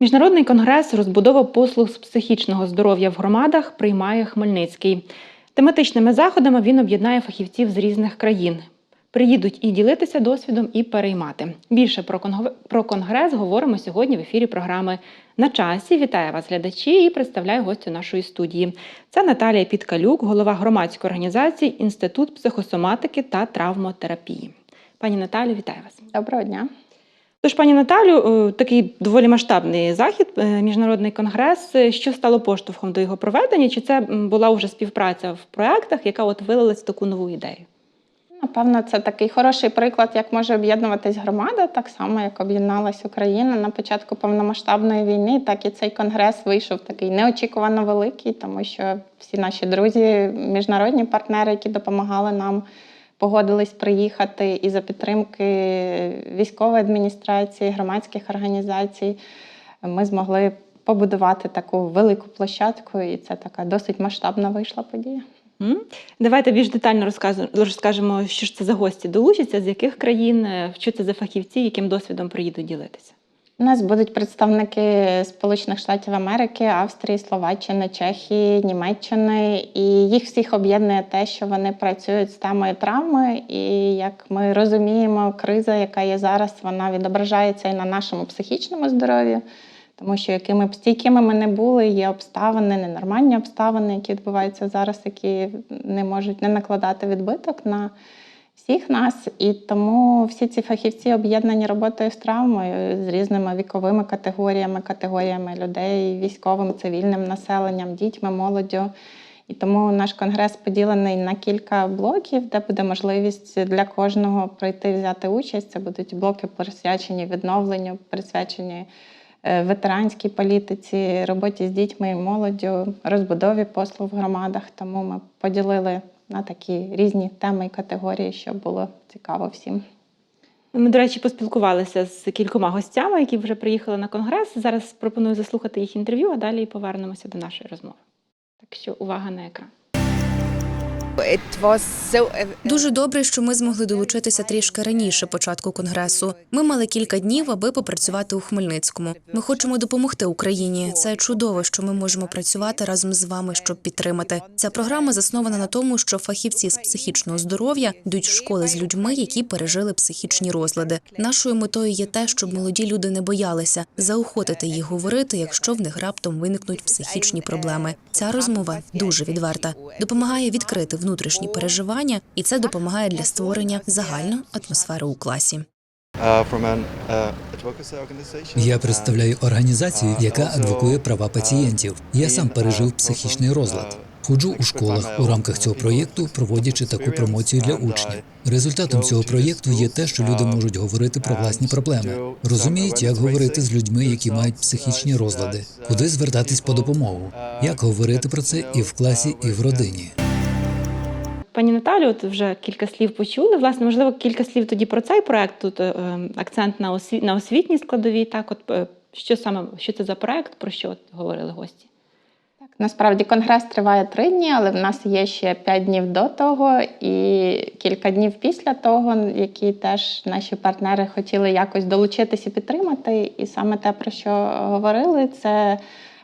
Міжнародний конгрес розбудова послуг з психічного здоров'я в громадах приймає Хмельницький. Тематичними заходами він об'єднає фахівців з різних країн. Приїдуть і ділитися досвідом, і переймати. Більше про конгрес говоримо сьогодні в ефірі програми на часі. Вітаю вас, глядачі, і представляю гостю нашої студії. Це Наталія Підкалюк, голова громадської організації Інститут психосоматики та травмотерапії. Пані Наталю, вітаю вас. Доброго дня. Тож, пані Наталю, е, такий доволі масштабний захід, е, міжнародний конгрес. Е, Що стало поштовхом до його проведення? Чи це була вже співпраця в проектах, яка от вилилась в таку нову ідею? Напевно, це такий хороший приклад, як може об'єднуватись громада, так само як об'єдналась Україна на початку повномасштабної війни. Так і цей конгрес вийшов такий неочікувано великий, тому що всі наші друзі, міжнародні партнери, які допомагали нам, погодились приїхати і за підтримки військової адміністрації, громадських організацій. Ми змогли побудувати таку велику площадку, і це така досить масштабна вийшла подія. Давайте більш детально розкажемо, що ж це за гості долучаться, з яких країн, е, що це за фахівці, яким досвідом приїдуть ділитися. У нас будуть представники Сполучених Штатів Америки, Австрії, Словаччини, Чехії, Німеччини, і їх всіх об'єднує те, що вони працюють з темою травми. І як ми розуміємо, криза, яка є зараз, вона відображається і на нашому психічному здоров'ї. Тому що якими б стійкими ми не були, є обставини, ненормальні обставини, які відбуваються зараз, які не можуть не накладати відбиток на всіх нас. І тому всі ці фахівці об'єднані роботою з травмою з різними віковими категоріями, категоріями людей, військовим, цивільним населенням, дітьми, молоддю. І тому наш конгрес поділений на кілька блоків, де буде можливість для кожного прийти взяти участь. Це будуть блоки присвячені відновленню, присвячені е, ветеранській політиці, роботі з дітьми і молоддю, розбудові послуг в громадах. Тому ми поділили на такі різні теми і категорії, щоб було цікаво всім. Ми, до речі, поспілкувалися з кількома гостями, які вже приїхали на конгрес. Зараз пропоную заслухати їх інтерв'ю, а далі повернемося до нашої розмови. Так що увага на екран. Дуже добре, що ми змогли долучитися трішки раніше початку конгресу. Ми мали кілька днів, аби попрацювати у Хмельницькому. Ми хочемо допомогти Україні. Це чудово, що ми можемо працювати разом з вами, щоб підтримати. Ця програма заснована на тому, що фахівці з психічного здоров'я йдуть в школи з людьми, які пережили психічні розлади. Нашою метою є те, щоб молоді люди не боялися заохотити їх говорити, якщо в них раптом виникнуть психічні проблеми. Ця розмова дуже відверта, допомагає відкрити внутрішні переживання, і це допомагає для створення загальної атмосфери у класі. Uh, uh, advocacy organization. Я представляю організацію, яка адвокує права пацієнтів. Я сам пережив психічний розлад. Ходжу у школах у рамках цього проєкту, проводячи таку промоцію для учнів. Результатом цього проєкту є те, що люди можуть говорити про власні проблеми, розуміють, як говорити з людьми, які мають психічні розлади, куди звертатись по допомогу, як говорити про це і в класі, і в родині. Пані Наталю, от вже кілька слів почули. Власне, можливо, кілька слів тоді про цей проект. Тут е, е, акцент на освіт на освітній складовій. Так, от е, що саме що це за проект, про що от говорили гості? Так, насправді конгрес триває три дні, але в нас є ще п'ять днів до того і кілька днів після того, які теж наші партнери хотіли якось долучитись і підтримати. І саме те, про що говорили, це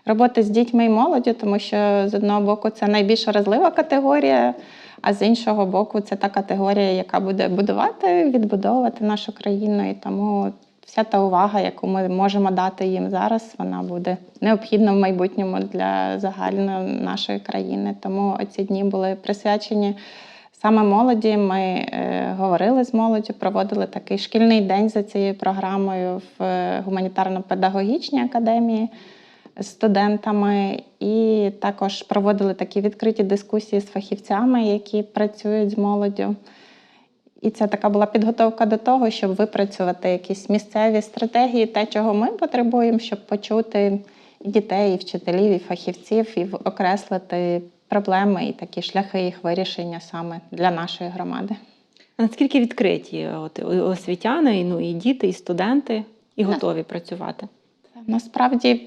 робота з дітьми і молоддю, тому що з одного боку це найбільш вразлива категорія. А з іншого боку, це та категорія, яка буде будувати, відбудовувати нашу країну. І тому вся та увага, яку ми можемо дати їм зараз, вона буде необхідна в майбутньому для загальної нашої країни. Тому оці дні були присвячені саме молоді. Ми е, говорили з молоддю, проводили такий шкільний день за цією програмою в е, гуманітарно-педагогічній академії студентами, і також проводили такі відкриті дискусії з фахівцями, які працюють з молоддю. І це така була підготовка до того, щоб випрацювати якісь місцеві стратегії, те, чого ми потребуємо, щоб почути і дітей, і вчителів, і фахівців, і окреслити проблеми і такі шляхи їх вирішення саме для нашої громади. А наскільки відкриті от, освітяни, ну, і діти, і студенти, і готові працювати? Насправді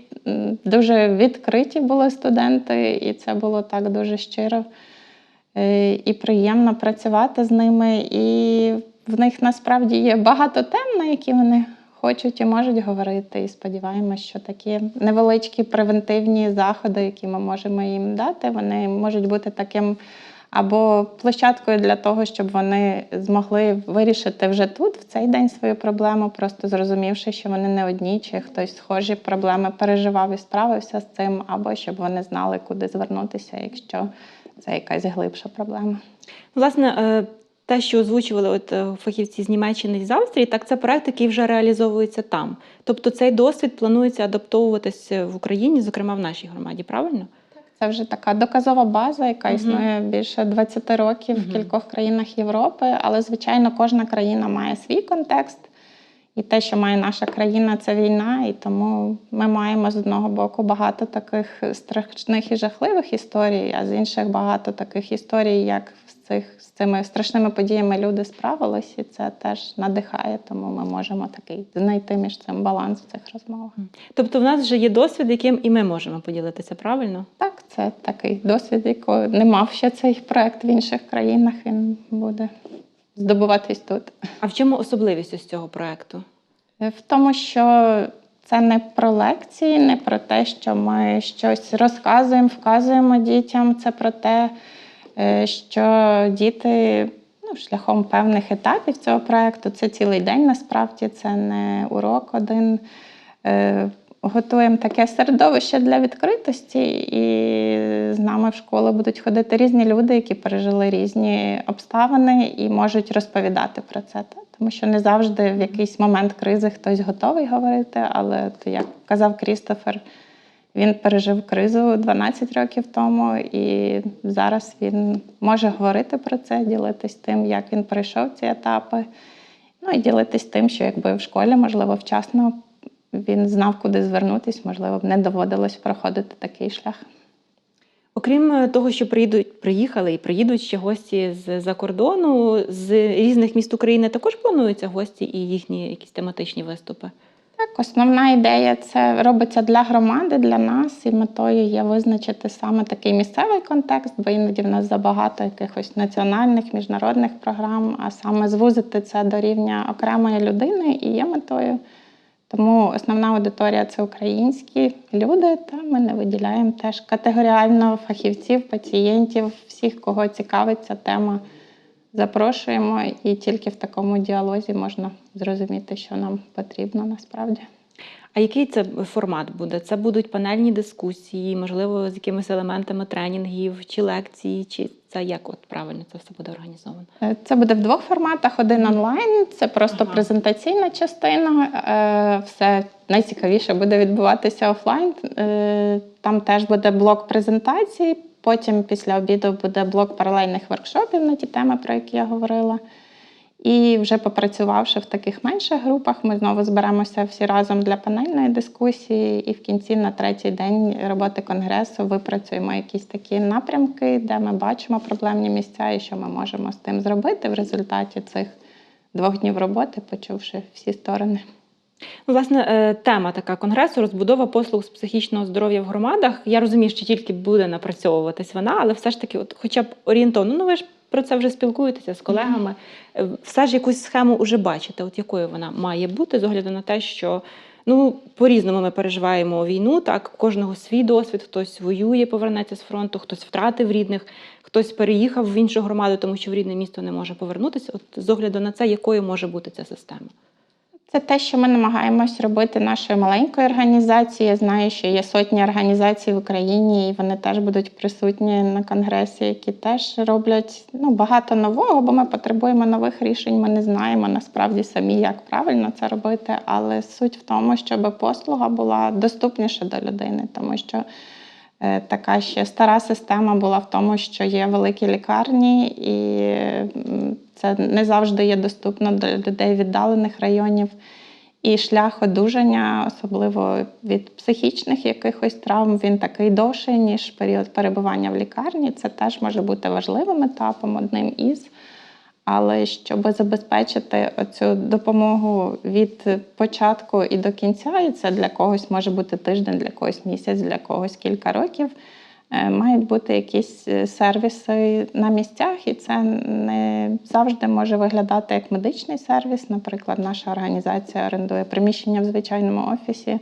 дуже відкриті були студенти, і це було так дуже щиро е, і приємно працювати з ними. І в них насправді є багато тем, на які вони хочуть і можуть говорити. І сподіваємось, що такі невеличкі превентивні заходи, які ми можемо їм дати, вони можуть бути таким або площадкою для того, щоб вони змогли вирішити вже тут, в цей день свою проблему, просто зрозумівши, що вони не одні, чи хтось схожі проблеми переживав і справився з цим, або щоб вони знали, куди звернутися, якщо це якась глибша проблема. Власне, е, те, що озвучували от е, фахівці з Німеччини і з Австрії, так це проект, який вже реалізовується там. Тобто цей досвід планується адаптовуватися в Україні, зокрема в нашій громаді, правильно? Це вже така доказова база, яка існує більше 20 років в кількох країнах Європи. Але, звичайно, кожна країна має свій контекст. І те, що має наша країна, це війна. І тому ми маємо з одного боку багато таких страшних і жахливих історій, а з інших багато таких історій, як цих з цими страшними подіями люди справились, і це теж надихає. Тому ми можемо такий знайти між цим баланс в цих розмовах. Тобто, в нас вже є досвід, яким і ми можемо поділитися, правильно? Так, це такий досвід, якого не мав ще цей проект в інших країнах. Він буде здобуватись тут. А в чому особливість ось цього проекту? В тому, що це не про лекції, не про те, що ми щось розказуємо, вказуємо дітям. Це про те, е, що діти ну, шляхом певних етапів цього проекту, це цілий день насправді, це не урок один. Е, Готуємо таке середовище для відкритості, і з нами в школу будуть ходити різні люди, які пережили різні обставини і можуть розповідати про це. Тому що не завжди в якийсь момент кризи хтось готовий говорити, але як казав Крістофер, він пережив кризу 12 років тому, і зараз він може говорити про це, ділитись тим, як він пройшов ці етапи. Ну і ділитись тим, що якби в школі, можливо, вчасно він знав, куди звернутись, можливо, б не доводилось проходити такий шлях. Окрім е, того, що приїдуть, приїхали і приїдуть ще гості з-за кордону, з різних міст України також плануються гості і їхні якісь тематичні виступи. Так, основна ідея це робиться для громади, для нас, і метою є визначити саме такий місцевий контекст, бо іноді в нас забагато якихось національних, міжнародних програм, а саме звузити це до рівня окремої людини і є метою. Тому основна аудиторія це українські люди, та ми не виділяємо теж категоріально фахівців, пацієнтів, всіх, кого цікавить ця тема. Запрошуємо, і тільки в такому діалозі можна зрозуміти, що нам потрібно насправді. А який це формат буде? Це будуть панельні дискусії, можливо, з якимись елементами тренінгів чи лекції, чи це як от правильно це все буде організовано? Е, Це буде в двох форматах: один онлайн, це просто Ага. презентаційна частина. е, Все найцікавіше буде відбуватися офлайн. Е, Там теж буде блок презентацій. Потім після обіду буде блок паралельних воркшопів на ті теми, про які я говорила. І вже попрацювавши в таких менших групах, ми знову зберемося всі разом для панельної дискусії. І в кінці на третій день роботи конгресу випрацюємо якісь такі напрямки, де ми бачимо проблемні місця і що ми можемо з тим зробити в результаті цих двох днів роботи, почувши всі сторони. Ну, власне, е, тема така конгресу розбудова послуг з психічного здоров'я в громадах. Я розумію, що тільки буде напрацьовуватись вона, але все ж таки, от хоча б орієнтовно, ну ви ж про це вже спілкуєтеся з колегами. е, Все ж якусь схему вже бачите, от якою вона має бути, з огляду на те, що ну по-різному ми переживаємо війну. Так, кожного свій досвід, хтось воює, повернеться з фронту, хтось втратив рідних, хтось переїхав в іншу громаду, тому що в рідне місто не може повернутися. От з огляду на це, якою може бути ця система? Це те, що ми намагаємось робити нашою маленькою організацією. Я знаю, що є сотні організацій в Україні, і вони теж будуть присутні на конгресі, які теж роблять ну, багато нового, бо ми потребуємо нових рішень. Ми не знаємо насправді самі, як правильно це робити. Але суть в тому, щоб послуга була доступніша до людини, тому що. е, Така ще стара система була в тому, що є великі лікарні, і це не завжди є доступно до людей віддалених районів. І шлях одужання, особливо від психічних якихось травм, він такий довший, ніж період перебування в лікарні. Це теж може бути важливим етапом, одним із. Але щоб забезпечити цю допомогу від початку і до кінця, і це для когось може бути тиждень, для когось місяць, для когось кілька років. Е, Мають бути якісь е, сервіси на місцях, і це не завжди може виглядати як медичний сервіс. Наприклад, наша організація орендує приміщення в звичайному офісі.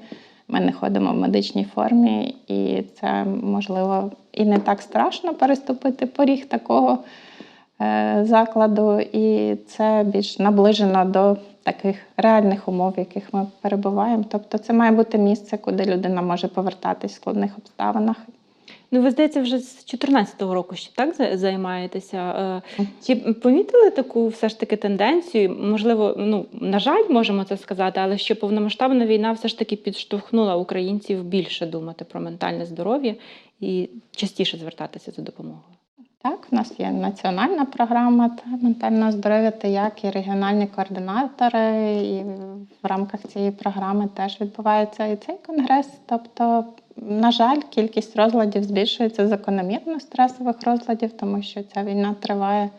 Ми не ходимо в медичній формі, і це можливо і не так страшно переступити поріг такого е, закладу, і це більш наближено до таких реальних умов, в яких ми перебуваємо. Тобто, це має бути місце, куди людина може повертатись в складних обставинах. Ну, ви здається, вже з 2014 року ще так займаєтеся. Е, Чи помітили таку все ж таки тенденцію? Можливо, ну на жаль, можемо це сказати, але що повномасштабна війна все ж таки підштовхнула українців більше думати про ментальне здоров'я і частіше звертатися за допомогою. Так, у нас є національна програма та ментального здоров'я та як і регіональні координатори, і в рамках цієї програми теж відбувається і цей конгрес. Тобто, на жаль, кількість розладів збільшується закономірно стресових розладів, тому що ця війна триває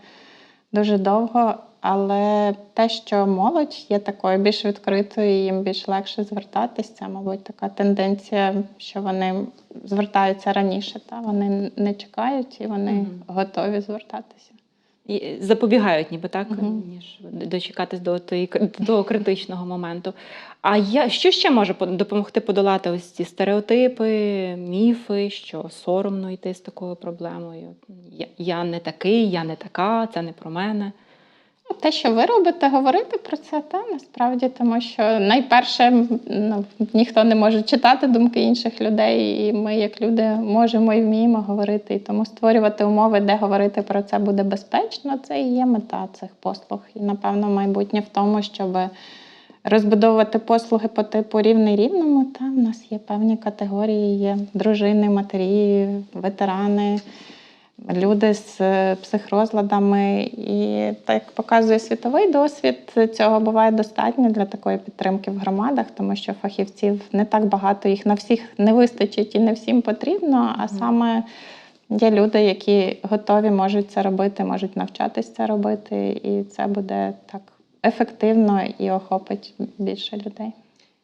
дуже довго. Але те, що молодь є такою більш відкритою, і їм більш легше звертатись, це, мабуть, така тенденція, що вони звертаються раніше. Та вони не чекають і вони Мгм. готові звертатися. І запобігають, ніби так, угу. ніж дочекатись до, тої, до того критичного моменту. А я, що ще може по- допомогти подолати ось ці стереотипи, міфи, що соромно йти з такою проблемою? Я, я не такий, я не така, це не про мене. Те, що ви робите, говорити про це, та насправді, тому що найперше ну, ніхто не може читати думки інших людей, і ми, як люди, можемо і вміємо говорити. І тому створювати умови, де говорити про це буде безпечно, це і є мета цих послуг. І напевно майбутнє в тому, щоб розбудовувати послуги по типу рівний рівному. Та в нас є певні категорії: є дружини, матері, ветерани люди з психрозладами. І так як показує світовий досвід, цього буває достатньо для такої підтримки в громадах, тому що фахівців не так багато, їх на всіх не вистачить і не всім потрібно. А саме є люди, які готові можуть це робити, можуть навчатись це робити, і це буде так ефективно і охопить більше людей.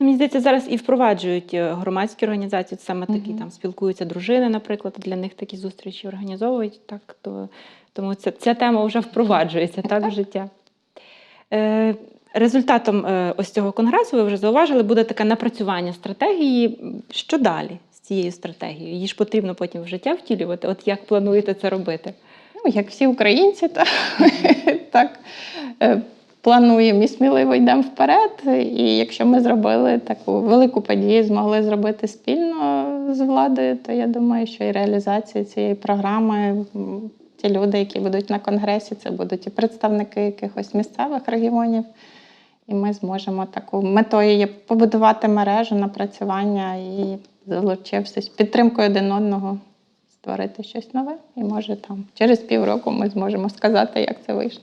Мені здається, зараз і впроваджують е, громадські організації, саме такі Мгм. там спілкуються дружини, наприклад, для них такі зустрічі організовують. Так, то, тому ця, ця тема вже впроваджується так, в життя. Е, результатом е, ось цього конгресу, ви вже зауважили, буде таке напрацювання стратегії. Що далі з цією стратегією? Її ж потрібно потім в життя втілювати. От як плануєте це робити? Ну, як всі українці, так, так е, плануємо і сміливо йдемо вперед. І якщо ми зробили таку велику подію, змогли зробити спільно з владою, то я думаю, що і реалізація цієї програми, ті люди, які будуть на конгресі, це будуть і представники якихось місцевих регіонів. І ми зможемо таку метою є побудувати мережу напрацювання і залучившись підтримкою один одного створити щось нове. І може там через півроку ми зможемо сказати, як це вийшло.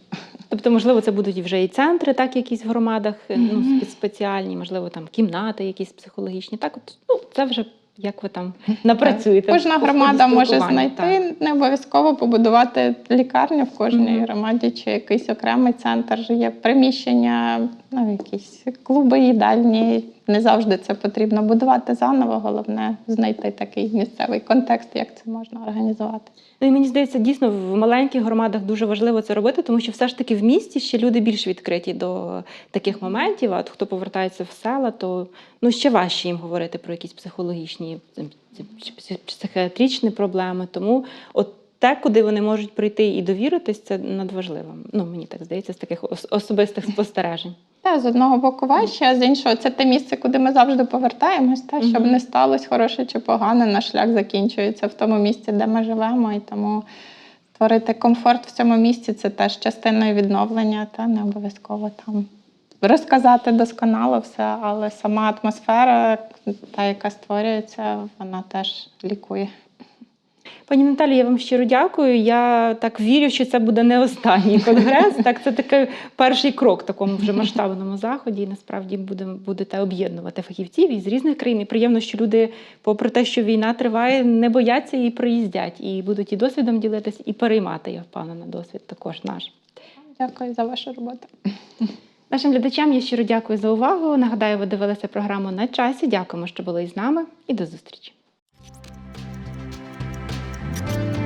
Тобто, можливо, це будуть вже і центри, так, якісь в громадах, е, ну, спеціальні, можливо, там кімнати якісь психологічні. Так, от, ну, це вже як ви там напрацюєте. Кожна громада може знайти так. не обов'язково побудувати лікарню в кожній Мгм. громаді чи якийсь окремий центр. Є приміщення, ну якісь клуби, їдальні. Не завжди це потрібно будувати заново. Головне знайти такий місцевий контекст, як це можна організувати. Ну і мені здається, дійсно в маленьких громадах дуже важливо це робити, тому що все ж таки в місті ще люди більш відкриті до таких моментів. А от хто повертається в села, то ну ще важче їм говорити про якісь психологічні ем, психіатричні проблеми. Тому от те, куди вони можуть прийти і довіритись, це надважливо. Ну мені так здається, з таких особистих спостережень. Та з одного боку важче, а з іншого це те місце, куди ми завжди повертаємось. Та щоб не сталося хороше чи погане, наш шлях закінчується в тому місці, де ми живемо, і тому створити комфорт в цьому місці це теж частиною відновлення, та не обов'язково там розказати досконало все, але сама атмосфера, та яка створюється, вона теж лікує. Пані Наталі, я вам щиро дякую. Я так вірю, що це буде не останній конгрес. Так, це такий перший крок в такому вже масштабному заході. І насправді будемо будете об'єднувати фахівців із різних країн. І приємно, що люди, попри те, що війна триває, не бояться і приїздять, і будуть і досвідом ділитись, і переймати, я впевнена, досвід також наш. Дякую за вашу роботу. Нашим глядачам я щиро дякую за увагу. Нагадаю, ви дивилися програму на часі. Дякуємо, що були із нами, і до зустрічі. Thank you.